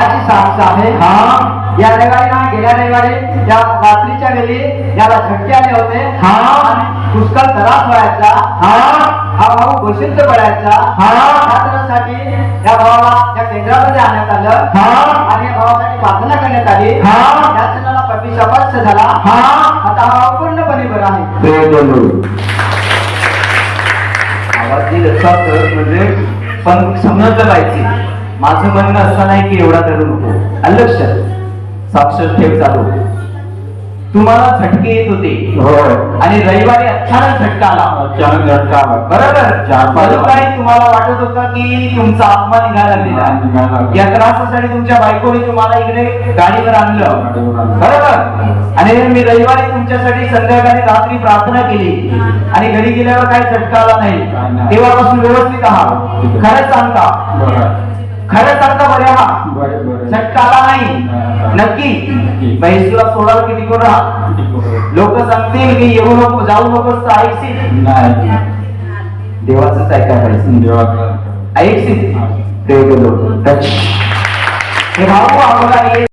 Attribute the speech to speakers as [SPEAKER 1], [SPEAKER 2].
[SPEAKER 1] आहे
[SPEAKER 2] हा.
[SPEAKER 1] या रविवारी ना गेल्या रविवारी या रात्रीच्या वेळी याला झटके आले होते.
[SPEAKER 2] हा.
[SPEAKER 1] पुष्कळ त्रास व्हायचा
[SPEAKER 2] हा.
[SPEAKER 1] हा भाऊ घोषित पडायचा.
[SPEAKER 2] हा.
[SPEAKER 1] या त्रासाठी या भावाला या केंद्रामध्ये आणण्यात आलं.
[SPEAKER 2] हा.
[SPEAKER 1] आणि या भावासाठी प्रार्थना करण्यात आली.
[SPEAKER 2] हा.
[SPEAKER 1] या क्षणाला प्रति शपथ झाला.
[SPEAKER 2] हा.
[SPEAKER 1] आता हा भाव पूर्णपणे बरा आहे.
[SPEAKER 3] आवाज तर म्हणजे पण समजलं पाहिजे. माझं म्हणणं असं नाही की एवढा करू नको. आलं लक्षात साक्षर ठेव चालू. तुम्हाला झटके येत होते. आणि रविवारी अचानक झटका आला.
[SPEAKER 2] अचानक झटका आला.
[SPEAKER 3] बरोबर. काही तुम्हाला वाटत होतं की तुमचा आत्मा निघाला. गेलेला या त्रासासाठी तुमच्या बायकोने तुम्हाला इकडे गाडीवर आणलं. बरोबर. आणि मी रविवारी तुमच्यासाठी संध्याकाळी रात्री प्रार्थना केली. आणि घरी गेल्यावर काही झटका आला
[SPEAKER 2] काय
[SPEAKER 3] नाही
[SPEAKER 2] नाही.
[SPEAKER 3] तेव्हापासून व्यवस्थित आहात. खरंच सांगता. खरंच सांगता बरे
[SPEAKER 2] बरं
[SPEAKER 3] झटका आला नाही.
[SPEAKER 2] हा.
[SPEAKER 3] नक्की. म्हैसूला सोडाल की टिकून राहा लोक सांगतील की येऊ नको जाऊ नकोस तर ऐकशील देवाचंच ऐकायला पाहिजे
[SPEAKER 2] देवाचा.
[SPEAKER 3] ऐकशील? देव गेलो हे भाऊ आम्हाला